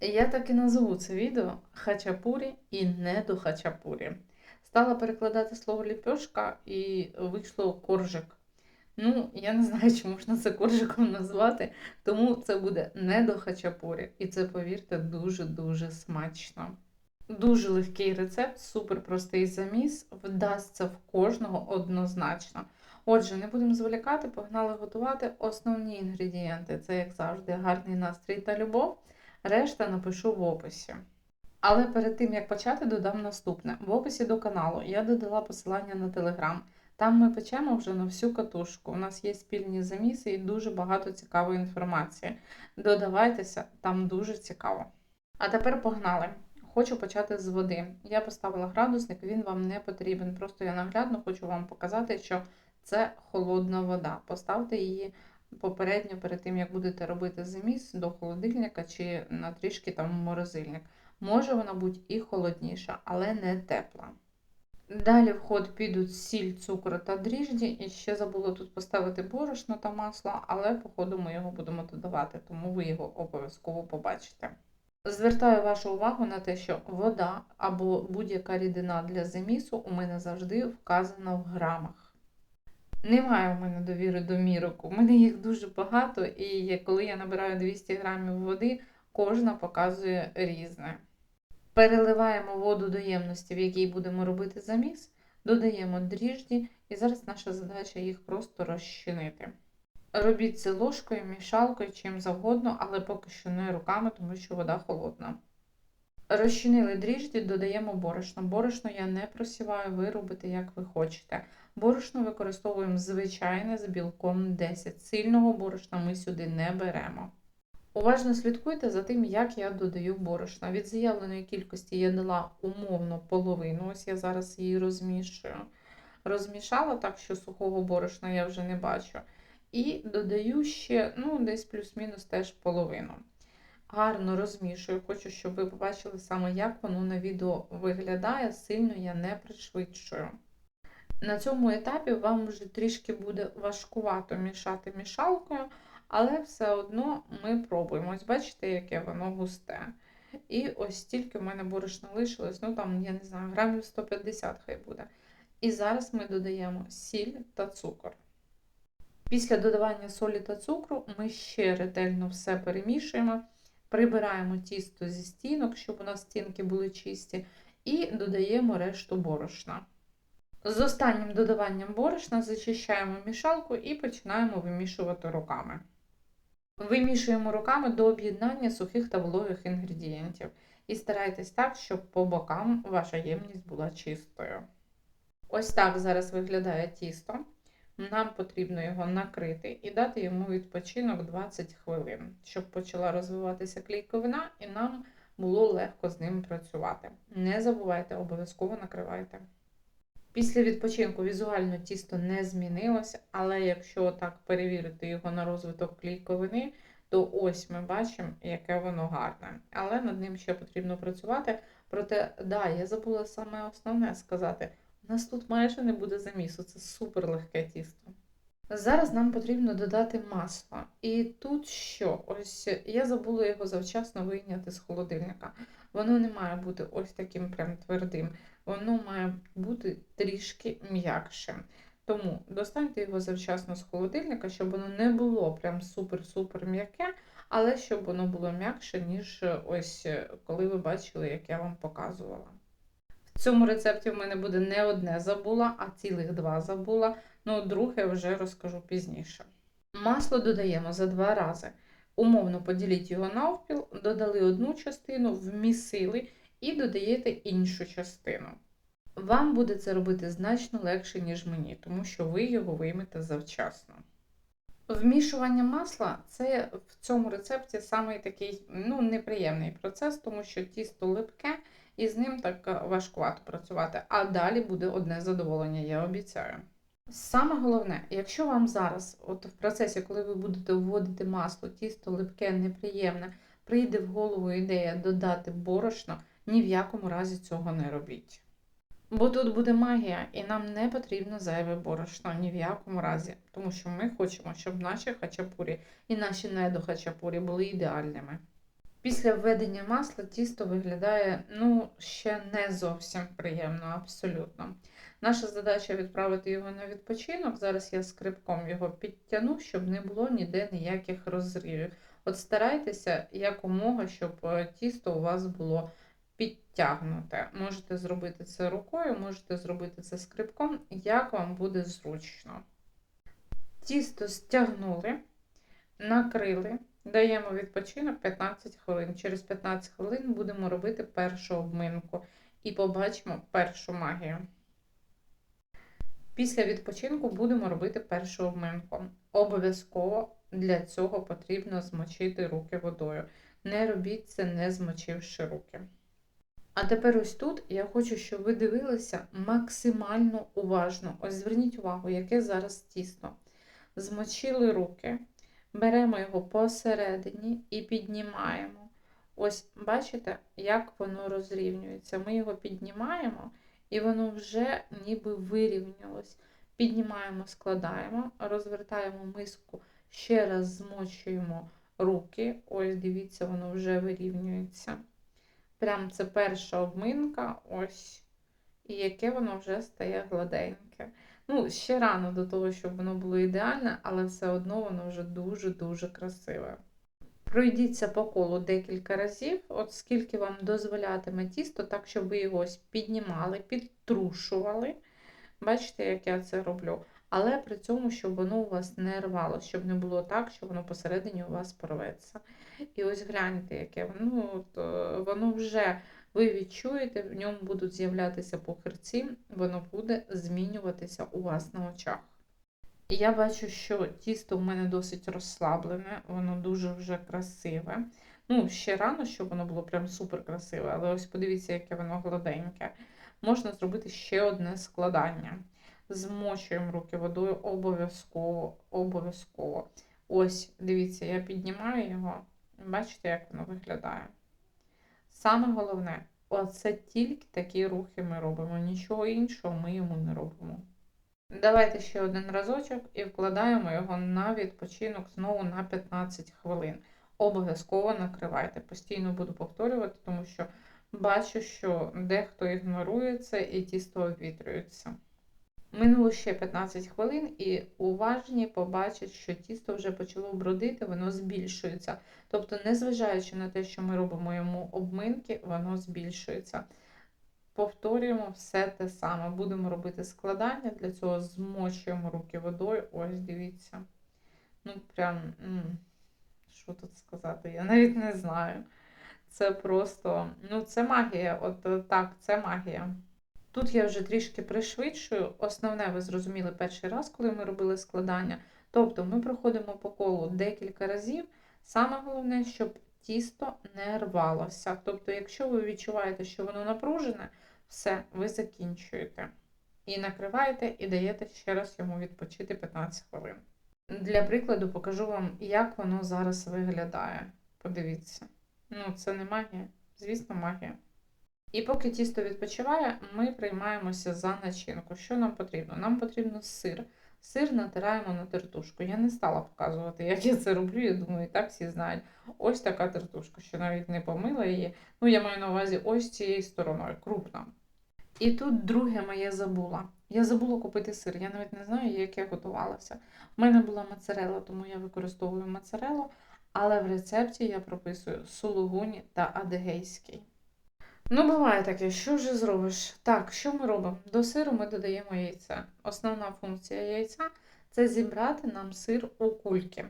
Я так і назву це відео хачапурі і не до хачапурі. Стала перекладати слово ліпьошка і вийшло коржик. Ну, я не знаю, чи можна це коржиком назвати, тому це буде не до хачапурі. І це, повірте, дуже-дуже смачно. Дуже легкий рецепт, супер простий заміс, вдасться в кожного однозначно. Отже, не будемо зволікати, погнали готувати основні інгредієнти. Це, як завжди, гарний настрій та любов. Решта напишу в описі. Але перед тим як почати, додам наступне: в описі до каналу я додала посилання на телеграм. Там ми печемо вже на всю катушку. У нас є спільні заміси і дуже багато цікавої інформації. Додавайтеся, там дуже цікаво. А тепер погнали. Хочу почати з води. Я поставила градусник, він вам не потрібен. Просто я наглядно хочу вам показати, що це холодна вода. Поставте її попередньо перед тим, як будете робити заміс до холодильника чи на трішки там морозильник. Може вона бути і холодніша, але не тепла. Далі в ход підуть сіль, цукор та дріжджі. І ще забула тут поставити борошно та масло, але по ходу ми його будемо додавати, тому ви його обов'язково побачите. Звертаю вашу увагу на те, що вода або будь-яка рідина для замісу у мене завжди вказана в грамах. Немає у мене довіри до мірок. У мене їх дуже багато, і коли я набираю 200 грамів води, кожна показує різне. Переливаємо воду до ємності, в якій будемо робити заміс, додаємо дріжджі, і зараз наша задача їх просто розчинити. Робіть це ложкою, мішалкою, чим завгодно, але поки що не руками, тому що вода холодна. Розчинили дріжджі, додаємо борошно. Борошно я не просіваю, ви робите, як ви хочете. Борошно використовуємо звичайне з білком 10. Сильного борошна ми сюди не беремо. Уважно слідкуйте за тим, як я додаю борошна. Від заявленої кількості я дала умовно половину, ось я зараз її розмішую. Розмішала так, що сухого борошна я вже не бачу. І додаю ще ну, десь плюс-мінус теж половину. Гарно розмішую, хочу, щоб ви побачили саме, як воно на відео виглядає, сильно я не пришвидшую. На цьому етапі вам вже трішки буде важкувато мішати мішалкою, але все одно ми пробуємо. Ось бачите, яке воно густе. І ось стільки в мене борошна лишилось, ну там, я не знаю, грамів 150 хай буде. І зараз ми додаємо сіль та цукор. Після додавання солі та цукру ми ще ретельно все перемішуємо, прибираємо тісто зі стінок, щоб у нас стінки були чисті, і додаємо решту борошна. З останнім додаванням борошна зачищаємо мішалку і починаємо вимішувати руками. Вимішуємо руками до об'єднання сухих та вологих інгредієнтів. І старайтесь так, щоб по бокам ваша ємність була чистою. Ось так зараз виглядає тісто. Нам потрібно його накрити і дати йому відпочинок 20 хвилин, щоб почала розвиватися клейковина і нам було легко з ним працювати. Не забувайте, обов'язково накривайте. Після відпочинку візуально тісто не змінилося, але якщо так перевірити його на розвиток клейковини, то ось ми бачимо, яке воно гарне. Але над ним ще потрібно працювати. Проте, да, я забула саме основне сказати. У нас тут майже не буде замісу, це супер легке тісто. Зараз нам потрібно додати масло. І тут що? Ось я забула його завчасно вийняти з холодильника. Воно не має бути ось таким прям твердим, воно має бути трішки м'якшим. Тому достаньте його завчасно з холодильника, щоб воно не було прям супер-супер м'яке, але щоб воно було м'якше, ніж ось коли ви бачили, як я вам показувала. В цьому рецепті в мене буде не одне забула, а цілих два забула. Ну, друге вже розкажу пізніше. Масло додаємо за два рази. Умовно поділіть його навпіл, додали одну частину, вмісили і додаєте іншу частину. Вам буде це робити значно легше, ніж мені, тому що ви його виймете завчасно. Вмішування масла це в цьому рецепті самий такий ну, неприємний процес, тому що тісто липке і з ним так важкувато працювати. А далі буде одне задоволення, я обіцяю. Саме головне, якщо вам зараз, от в процесі, коли ви будете вводити масло, тісто липке, неприємне, прийде в голову ідея додати борошно, ні в якому разі цього не робіть. Бо тут буде магія, і нам не потрібно зайве борошно ні в якому разі, тому що ми хочемо, щоб наші хачапурі і наші недохачапурі були ідеальними. Після введення масла тісто виглядає ну, ще не зовсім приємно, абсолютно. Наша задача відправити його на відпочинок. Зараз я скрипком його підтягну, щоб не було ніде ніяких розривів. От старайтеся якомога, щоб е, тісто у вас було підтягнуте. Можете зробити це рукою, можете зробити це скрипком, як вам буде зручно. Тісто стягнули, накрили, даємо відпочинок 15 хвилин. Через 15 хвилин будемо робити першу обминку і побачимо першу магію. Після відпочинку будемо робити першу обминку. Обов'язково для цього потрібно змочити руки водою. Не робіть це, не змочивши руки. А тепер ось тут я хочу, щоб ви дивилися максимально уважно. Ось зверніть увагу, яке зараз тісто. Змочили руки, беремо його посередині і піднімаємо. Ось бачите, як воно розрівнюється. Ми його піднімаємо, і воно вже ніби вирівнялось. Піднімаємо, складаємо, розвертаємо миску, ще раз змочуємо руки. Ось, дивіться, воно вже вирівнюється. Прям це перша обминка, ось. І яке воно вже стає гладеньке. Ну, ще рано до того, щоб воно було ідеальне, але все одно воно вже дуже-дуже красиве. Пройдіться по колу декілька разів, от скільки вам дозволятиме тісто, так, щоб ви його ось піднімали, підтрушували. Бачите, як я це роблю. Але при цьому, щоб воно у вас не рвало, щоб не було так, що воно посередині у вас порветься. І ось гляньте, яке воно, ну, от, е, воно вже ви відчуєте, в ньому будуть з'являтися похирці, воно буде змінюватися у вас на очах. І я бачу, що тісто в мене досить розслаблене, воно дуже вже красиве. Ну, ще рано, щоб воно було прям супер красиве, але ось подивіться, яке воно гладеньке. Можна зробити ще одне складання. Змочуємо руки водою обов'язково, обов'язково. Ось, дивіться, я піднімаю його. Бачите, як воно виглядає. Саме головне, оце тільки такі рухи ми робимо. Нічого іншого ми йому не робимо. Давайте ще один разочок і вкладаємо його на відпочинок знову на 15 хвилин. Обов'язково накривайте. Постійно буду повторювати, тому що бачу, що дехто ігнорує це і тісто обвітрюється. Минуло ще 15 хвилин, і уважні побачать, що тісто вже почало бродити, воно збільшується. Тобто, незважаючи на те, що ми робимо йому обминки, воно збільшується. Повторюємо все те саме. Будемо робити складання, для цього змочуємо руки водою. Ось, дивіться. Ну, прям, що тут сказати, я навіть не знаю. Це просто, ну, це магія. От так, це магія. Тут я вже трішки пришвидшую. Основне, ви зрозуміли перший раз, коли ми робили складання. Тобто ми проходимо по колу декілька разів. Саме головне, щоб тісто не рвалося. Тобто, якщо ви відчуваєте, що воно напружене, все, ви закінчуєте. І накриваєте, і даєте ще раз йому відпочити 15 хвилин. Для прикладу, покажу вам, як воно зараз виглядає. Подивіться. Ну, це не магія, звісно, магія. І поки тісто відпочиває, ми приймаємося за начинку. Що нам потрібно? Нам потрібно сир. Сир натираємо на тертушку. Я не стала показувати, як я це роблю. Я думаю, і так всі знають. Ось така тертушка, що навіть не помила її. Ну, я маю на увазі ось цією стороною, крупна. І тут друге моє забула. Я забула купити сир. Я навіть не знаю, як я готувалася. У мене була моцарела, тому я використовую моцарелу, але в рецепті я прописую сулугуні та адегейський. Ну, буває таке, що вже зробиш? Так, що ми робимо? До сиру ми додаємо яйце. Основна функція яйця це зібрати нам сир у кульки.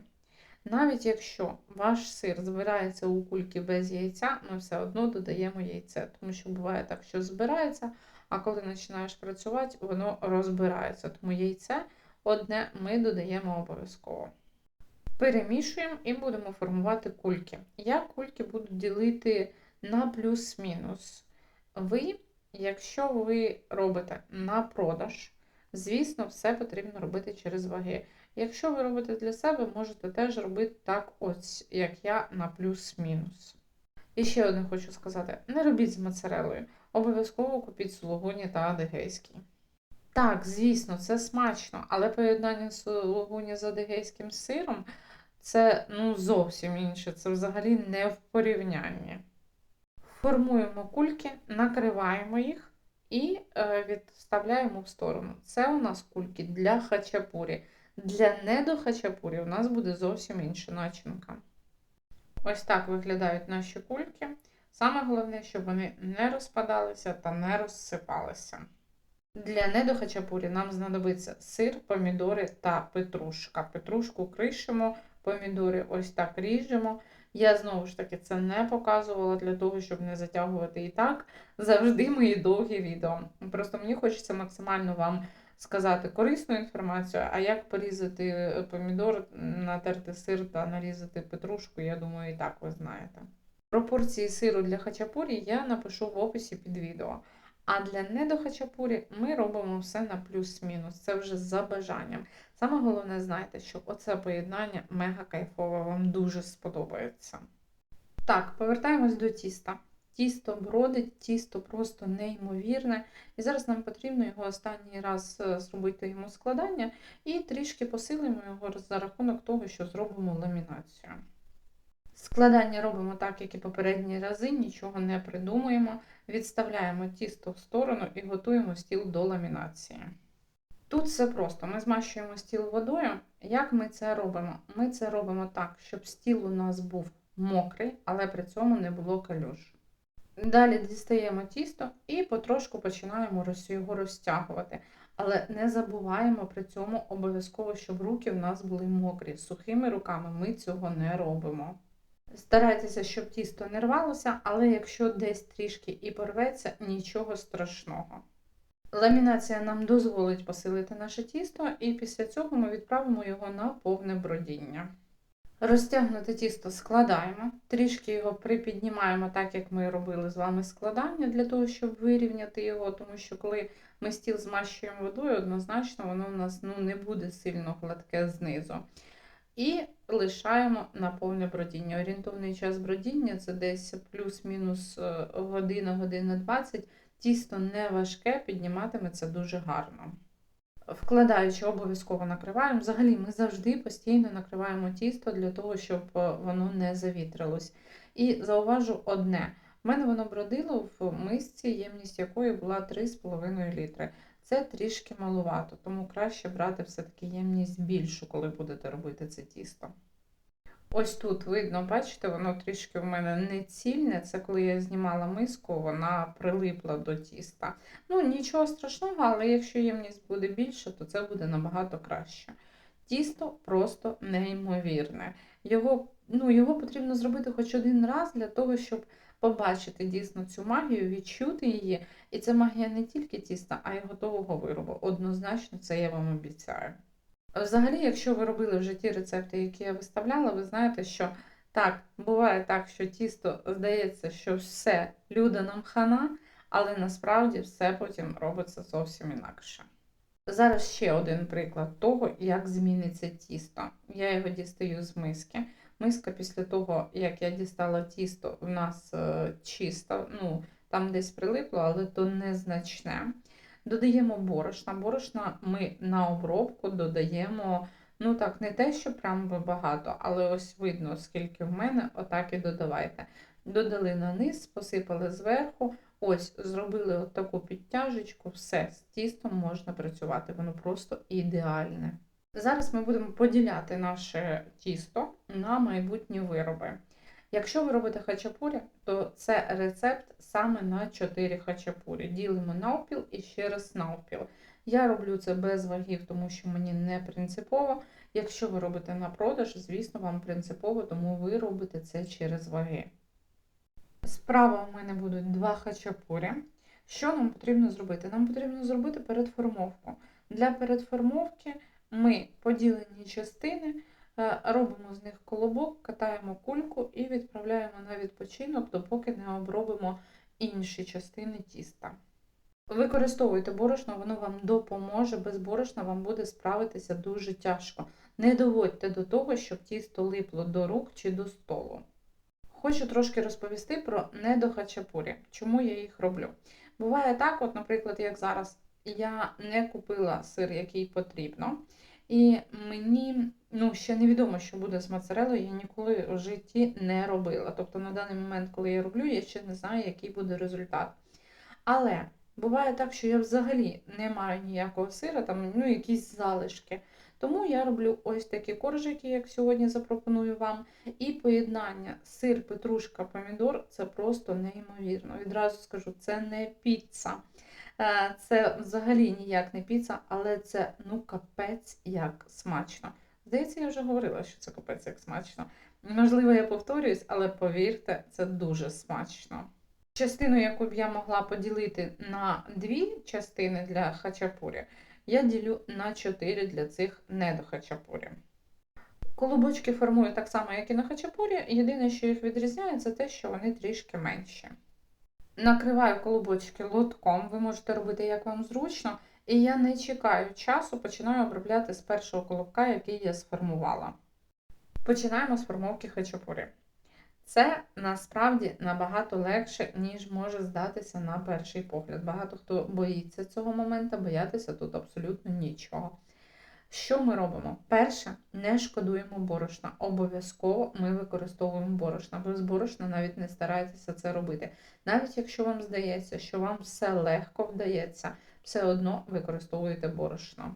Навіть якщо ваш сир збирається у кульки без яйця, ми все одно додаємо яйце, тому що буває так, що збирається, а коли починаєш працювати, воно розбирається. Тому яйце одне ми додаємо обов'язково. Перемішуємо і будемо формувати кульки. Я кульки буду ділити на плюс-мінус. Ви, якщо ви робите на продаж, звісно, все потрібно робити через ваги. Якщо ви робите для себе, можете теж робити так, ось, як я, на плюс-мінус. І ще одне хочу сказати: не робіть з моцарелою. Обов'язково купіть сулугуні та адегейський. Так, звісно, це смачно, але поєднання сулугуні з адегейським сиром Це ну зовсім інше, це взагалі не в порівнянні. Формуємо кульки, накриваємо їх і е, відставляємо в сторону. Це у нас кульки для хачапурі. Для недохачапурі у нас буде зовсім інша начинка. Ось так виглядають наші кульки. Саме головне, щоб вони не розпадалися та не розсипалися. Для недохачапурі нам знадобиться сир, помідори та петрушка. Петрушку кришимо, помідори ось так ріжемо. Я знову ж таки це не показувала для того, щоб не затягувати і так. Завжди мої довгі відео. Просто мені хочеться максимально вам сказати корисну інформацію, а як порізати помідор, натерти сир та нарізати петрушку, я думаю, і так ви знаєте. Пропорції сиру для хачапурі я напишу в описі під відео. А для недохачапурі ми робимо все на плюс-мінус. Це вже за бажанням. Саме головне, знайте, що оце поєднання мега кайфове, вам дуже сподобається. Так, повертаємось до тіста. Тісто бродить, тісто просто неймовірне. І зараз нам потрібно його останній раз е, зробити йому складання і трішки посилимо його за рахунок того, що зробимо ламінацію. Складання робимо так, як і попередні рази, нічого не придумуємо. Відставляємо тісто в сторону і готуємо стіл до ламінації. Тут все просто. Ми змащуємо стіл водою. Як ми це робимо? Ми це робимо так, щоб стіл у нас був мокрий, але при цьому не було калюж. Далі дістаємо тісто і потрошку починаємо його розтягувати. Але не забуваємо при цьому обов'язково, щоб руки в нас були мокрі. Сухими руками ми цього не робимо. Старайтеся, щоб тісто не рвалося, але якщо десь трішки і порветься, нічого страшного. Ламінація нам дозволить посилити наше тісто, і після цього ми відправимо його на повне бродіння. Розтягнуте тісто складаємо, трішки його припіднімаємо, так як ми робили з вами складання, для того, щоб вирівняти його, тому що коли ми стіл змащуємо водою, однозначно воно у нас ну, не буде сильно гладке знизу. І лишаємо на повне бродіння. Орієнтовний час бродіння це десь плюс-мінус е, година, година 20. Тісто не важке, підніматиметься дуже гарно. Вкладаючи, обов'язково накриваємо. Взагалі, ми завжди постійно накриваємо тісто для того, щоб е, воно не завітрилось. І зауважу одне: в мене воно бродило в мисці, ємність якої була 3,5 літри. Це трішки малувато, тому краще брати все-таки ємність більшу, коли будете робити це тісто. Ось тут видно, бачите, воно трішки в мене не цільне. Це коли я знімала миску, вона прилипла до тіста. Ну, нічого страшного, але якщо ємність буде більше, то це буде набагато краще. Тісто просто неймовірне. Його, ну, його потрібно зробити хоч один раз для того, щоб побачити дійсно цю магію, відчути її. І це магія не тільки тіста, а й готового виробу. Однозначно, це я вам обіцяю. Взагалі, якщо ви робили вже ті рецепти, які я виставляла, ви знаєте, що так, буває так, що тісто здається, що все люда нам хана, але насправді все потім робиться зовсім інакше. Зараз ще один приклад того, як зміниться тісто. Я його дістаю з миски. Миска після того, як я дістала тісто, в нас е, чиста, ну, там десь прилипло, але то незначне. Додаємо борошна. Борошна ми на обробку додаємо, ну так, не те, що прям багато, але ось видно, скільки в мене, отак і додавайте. Додали на низ, посипали зверху, ось зробили от таку підтяжечку, все, з тістом можна працювати, воно просто ідеальне. Зараз ми будемо поділяти наше тісто на майбутні вироби. Якщо ви робите хачапурі, то це рецепт саме на 4 хачапурі. Ділимо навпіл і ще раз навпіл. Я роблю це без вагів, тому що мені не принципово. Якщо ви робите на продаж, звісно, вам принципово, тому ви робите це через ваги. Справа у мене будуть два хачапурі. Що нам потрібно зробити? Нам потрібно зробити передформовку. Для передформовки ми поділені частини. Е, Робимо з них колобок, катаємо кульку і відправляємо на відпочинок, допоки не обробимо інші частини тіста. Використовуйте борошно, воно вам допоможе. Без борошна вам буде справитися дуже тяжко. Не доводьте до того, щоб тісто липло до рук чи до столу. Хочу трошки розповісти про недохачапурі, чому я їх роблю. Буває так, от, наприклад, як зараз, я не купила сир, який потрібно. І мені ну, ще невідомо, що буде з моцарелою, я ніколи в житті не робила. Тобто на даний момент, коли я роблю, я ще не знаю, який буде результат. Але буває так, що я взагалі не маю ніякого сира, там ну, якісь залишки. Тому я роблю ось такі коржики, як сьогодні запропоную вам. І поєднання сир, петрушка, помідор це просто неймовірно. Відразу скажу, це не піца. Е, Це взагалі ніяк не піца, але це ну капець як смачно. Здається, я вже говорила, що це капець як смачно. Можливо, я повторююсь, але повірте, це дуже смачно. Частину, яку б я могла поділити на дві частини для хачапурі, я ділю на 4 для цих недохачапурі. Колобочки формую так само, як і на хачапурі. Єдине, що їх відрізняє, це те, що вони трішки менші. Накриваю колобочки лотком, ви можете робити як вам зручно. І я не чекаю часу, починаю обробляти з першого колобка, який я сформувала. Починаємо з формовки хачапурі. Це насправді набагато легше, ніж може здатися на перший погляд. Багато хто боїться цього моменту, боятися тут абсолютно нічого. Що ми робимо? Перше, не шкодуємо борошна. Обов'язково ми використовуємо борошна. Без борошна навіть не старайтеся це робити. Навіть якщо вам здається, що вам все легко вдається, все одно використовуєте борошно.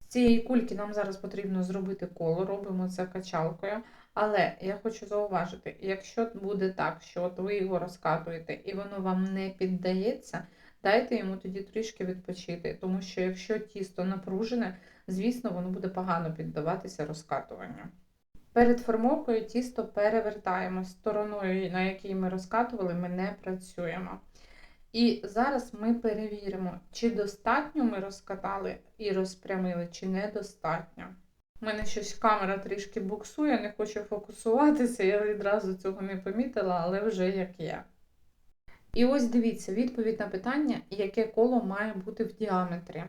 З цієї кульки нам зараз потрібно зробити коло, робимо це качалкою. Але я хочу зауважити, якщо буде так, що от ви його розкатуєте і воно вам не піддається, дайте йому тоді трішки відпочити, тому що якщо тісто напружене, звісно, воно буде погано піддаватися розкатуванню. Перед формовкою тісто перевертаємо стороною, на якій ми розкатували, ми не працюємо. І зараз ми перевіримо, чи достатньо ми розкатали і розпрямили, чи недостатньо. У мене щось камера трішки буксує, не хочу фокусуватися, я відразу цього не помітила, але вже як є. І ось дивіться, відповідь на питання, яке коло має бути в діаметрі.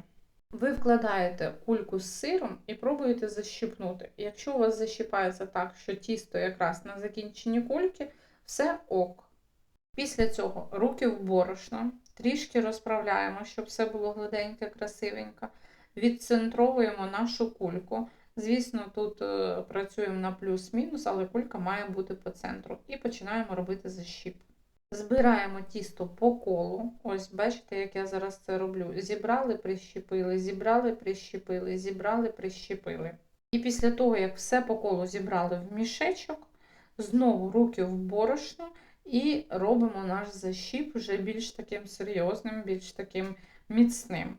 Ви вкладаєте кульку з сиром і пробуєте защипнути. Якщо у вас защипається так, що тісто якраз на закінченні кульки, все ок. Після цього руки в борошно, трішки розправляємо, щоб все було гладеньке, красивенько. Відцентровуємо нашу кульку. Звісно, тут е, працюємо на плюс-мінус, але кулька має бути по центру. І починаємо робити защіп. Збираємо тісто по колу. Ось, бачите, як я зараз це роблю. Зібрали, прищепили, зібрали, прищепили, зібрали, прищепили. І після того, як все по колу зібрали в мішечок, знову руки в борошно і робимо наш защіп вже більш таким серйозним, більш таким міцним.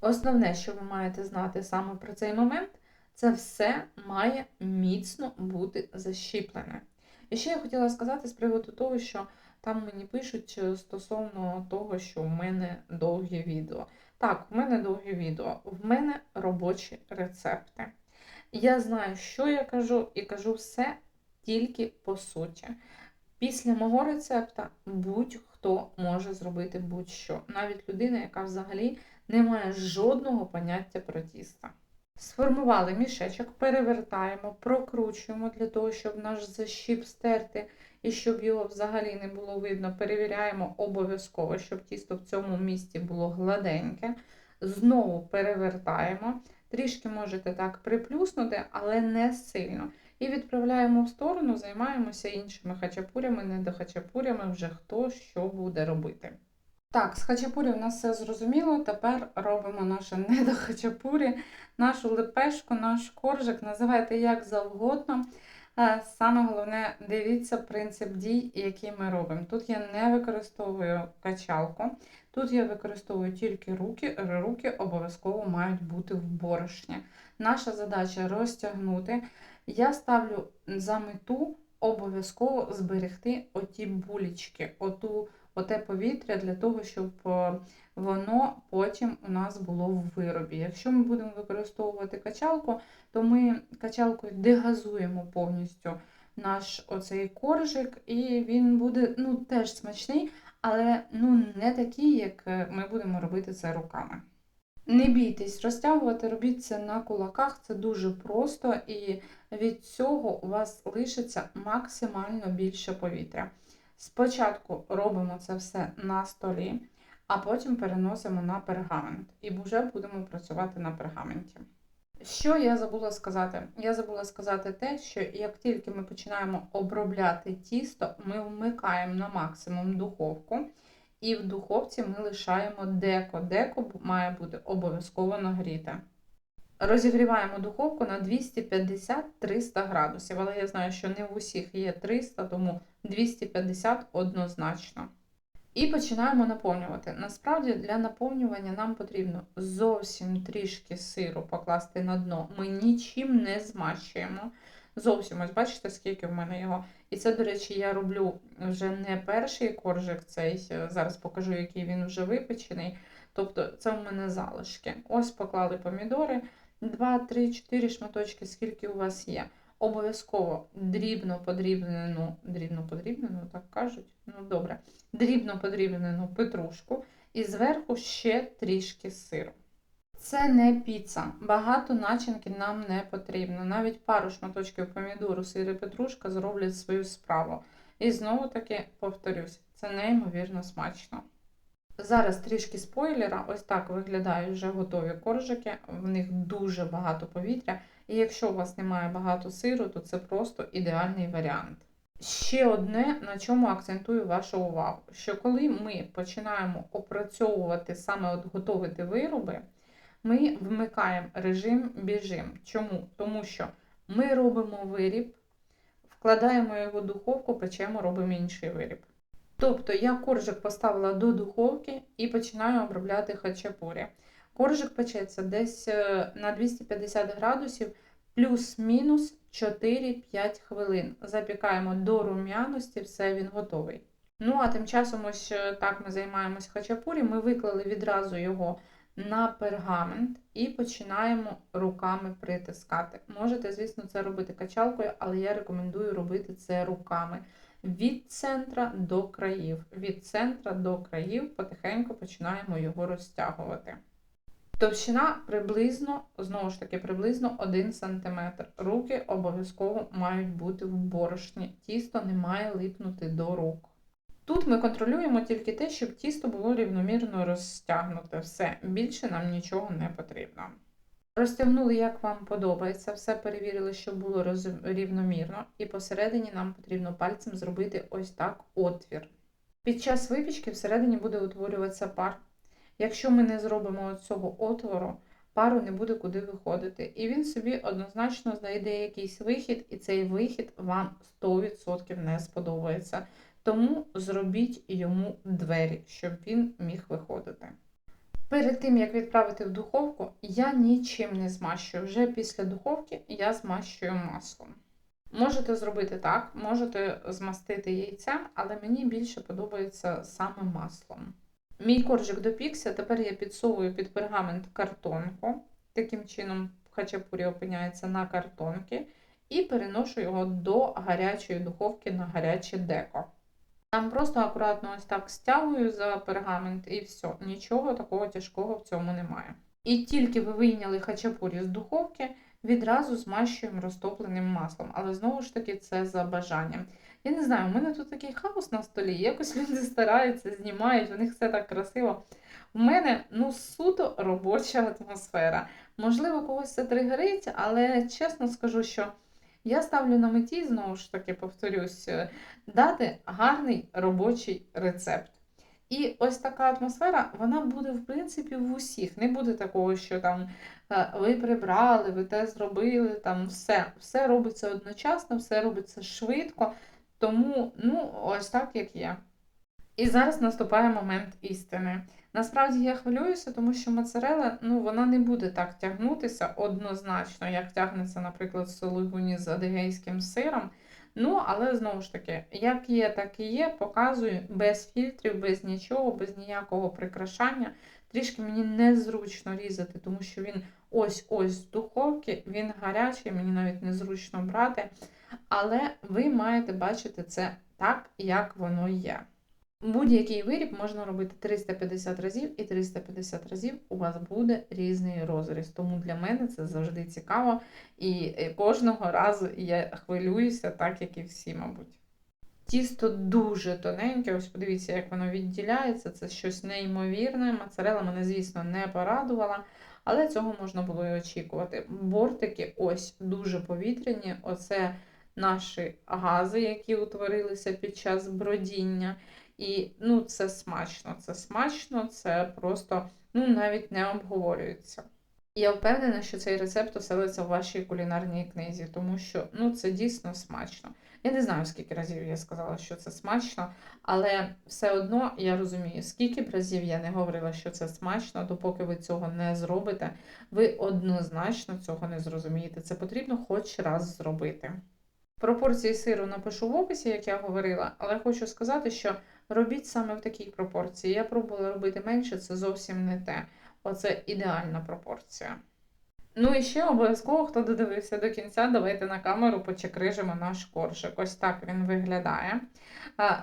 Основне, що ви маєте знати саме про цей момент, це все має міцно бути защіплене. І ще я хотіла сказати з приводу того, що там мені пишуть е, стосовно того, що в мене довгі відео. Так, в мене довгі відео, в мене робочі рецепти. Я знаю, що я кажу, і кажу все тільки по суті. Після мого рецепта будь-хто може зробити будь-що. Навіть людина, яка взагалі не має жодного поняття про тісто. Сформували мішечок, перевертаємо, прокручуємо для того, щоб наш защіп стерти і щоб його взагалі не було видно. Перевіряємо обов'язково, щоб тісто в цьому місці було гладеньке. Знову перевертаємо. Трішки можете так приплюснути, але не сильно. І відправляємо в сторону, займаємося іншими хачапурями, недохачапурями, вже хто що буде робити. Так, з хачапурі у нас все зрозуміло. Тепер робимо наше недохачапурі, нашу лепешку, наш коржик, називайте як завгодно. Е, Саме головне, дивіться принцип дій, які ми робимо. Тут я не використовую качалку, тут я використовую тільки руки, руки обов'язково мають бути в борошні. Наша задача розтягнути. Я ставлю за мету обов'язково зберегти оті булічки, оту, оте повітря для того, щоб е, воно потім у нас було в виробі. Якщо ми будемо використовувати качалку, то ми качалкою дегазуємо повністю наш оцей коржик, і він буде ну, теж смачний, але ну, не такий, як е, ми будемо робити це руками. Не бійтесь, розтягувати, робіть це на кулаках, це дуже просто, і від цього у вас лишиться максимально більше повітря. Спочатку робимо це все на столі, а потім переносимо на пергамент. І вже будемо працювати на пергаменті. Що я забула сказати? Я забула сказати те, що як тільки ми починаємо обробляти тісто, ми вмикаємо на максимум духовку, і в духовці ми лишаємо деко. Деко має бути обов'язково нагріте. Розігріваємо духовку на 250-300 градусів, але я знаю, що не в усіх є 300, тому 250 однозначно. І починаємо наповнювати. Насправді для наповнювання нам потрібно зовсім трішки сиру покласти на дно. Ми нічим не змащуємо. Зовсім ось бачите, скільки в мене його. І це, до речі, я роблю вже не перший коржик цей. е, Зараз покажу, який він вже випечений. Тобто це в мене залишки. Ось поклали помідори, 2, 3, 4 шматочки, скільки у вас є. Обов'язково дрібно подрібнену, дрібно подрібнену, так кажуть. Ну добре, дрібно подрібнену петрушку і зверху ще трішки сиру. Це не піца. Багато начинки нам не потрібно. Навіть пару шматочків помідору, сир і петрушка зроблять свою справу. І знову таки повторюсь, це неймовірно смачно. Зараз трішки спойлера, ось так виглядають вже готові коржики. В них дуже багато повітря. І якщо у вас немає багато сиру, то це просто ідеальний варіант. Ще одне, на чому акцентую вашу увагу, що коли ми починаємо опрацьовувати саме от готувати вироби, ми вмикаємо режим біжим. Чому? Тому що ми робимо виріб, вкладаємо його в духовку, печемо, робимо інший виріб. Тобто я коржик поставила до духовки і починаю обробляти хачапурі. Коржик печеться десь е, на 250 градусів плюс-мінус 4-5 хвилин. Запікаємо до рум'яності, все він готовий. Ну, а тим часом, ось е, так ми займаємось хачапурі, ми виклали відразу його на пергамент і починаємо руками притискати. Можете, звісно, це робити качалкою, але я рекомендую робити це руками. Від центра до країв. Від центра до країв потихеньку починаємо його розтягувати. Товщина приблизно, знову ж таки, приблизно 1 см. Руки обов'язково мають бути в борошні. Тісто не має липнути до рук. Тут ми контролюємо тільки те, щоб тісто було рівномірно розтягнуте. Все, більше нам нічого не потрібно. Розтягнули, як вам подобається, все перевірили, щоб було роз... рівномірно, і посередині нам потрібно пальцем зробити ось так отвір. Під час випічки всередині буде утворюватися пар. Якщо ми не зробимо цього отвору, пару не буде куди виходити. І він собі однозначно знайде якийсь вихід, і цей вихід вам 100% не сподобається. Тому зробіть йому двері, щоб він міг виходити. Перед тим, як відправити в духовку, я нічим не змащую. Вже після духовки я змащую маслом. Можете зробити так, можете змастити яйцем, але мені більше подобається саме маслом. Мій коржик допікся, тепер я підсовую під пергамент картонку. Таким чином, хачапурі опиняється на картонки, і переношу його до гарячої духовки на гаряче деко. Там просто акуратно ось так стягую за пергамент і все. Нічого такого тяжкого в цьому немає. І тільки ви вийняли хачапурі з духовки, відразу змащуємо розтопленим маслом. Але знову ж таки, це за бажанням. Я не знаю, у мене тут такий хаос на столі, якось люди стараються, знімають, у них все так красиво. У мене ну суто робоча атмосфера. Можливо, когось це тригерить, але чесно скажу, що я ставлю на меті, знову ж таки, повторюсь, е, дати гарний робочий рецепт. І ось така атмосфера, вона буде, в принципі, в усіх. Не буде такого, що там е, ви прибрали, ви те зробили, там все. Все робиться одночасно, все робиться швидко. Тому, ну, ось так, як є. І зараз наступає момент істини. Насправді я хвилююся, тому що моцарела, ну, вона не буде так тягнутися однозначно, як тягнеться, наприклад, сулугуні з адигейським сиром. Ну, але знову ж таки, як є, так і є, показую без фільтрів, без нічого, без ніякого прикрашання. Трішки мені незручно різати, тому що він ось-ось з духовки, він гарячий, мені навіть незручно брати. Але ви маєте бачити це так, як воно є. Будь-який виріб можна робити 350 разів, і 350 разів у вас буде різний розріз. Тому для мене це завжди цікаво. І е, кожного разу я хвилююся, так як і всі, мабуть. Тісто дуже тоненьке, ось подивіться, як воно відділяється. Це щось неймовірне. Моцарела мене, звісно, не порадувала. але цього можна було і очікувати. Бортики ось дуже повітряні. Оце наші гази, які утворилися під час бродіння. І ну, це смачно, це смачно, це просто ну, навіть не обговорюється. Я впевнена, що цей рецепт оселиться в вашій кулінарній книзі, тому що ну, це дійсно смачно. Я не знаю, скільки разів я сказала, що це смачно, але все одно я розумію, скільки б разів я не говорила, що це смачно, допоки ви цього не зробите, ви однозначно цього не зрозумієте. Це потрібно хоч раз зробити. Пропорції сиру напишу в описі, як я говорила, але хочу сказати, що робіть саме в такій пропорції. Я пробувала робити менше, це зовсім не те. Оце ідеальна пропорція. Ну і ще обов'язково, хто додивився до кінця, давайте на камеру почекрижимо наш коржик. Ось так він виглядає.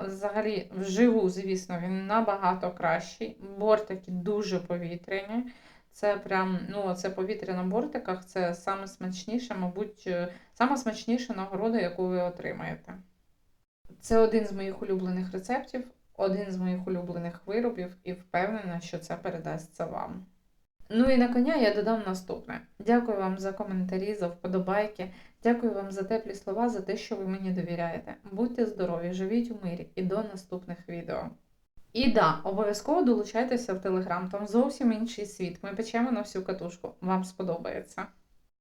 Взагалі, вживу, звісно, він набагато кращий. Бортики дуже повітряні. Це прям, ну, це повітря на бортиках, це саме смачніше, мабуть, е, саме смачніша нагорода, яку ви отримаєте. Це один з моїх улюблених рецептів, один з моїх улюблених виробів, і впевнена, що це передасться вам. Ну і на коня я додам наступне. Дякую вам за коментарі, за вподобайки. Дякую вам за теплі слова, за те, що ви мені довіряєте. Будьте здорові, живіть у мирі і до наступних відео. І да, обов'язково долучайтеся в Телеграм, там зовсім інший світ. Ми печемо на всю катушку. Вам сподобається.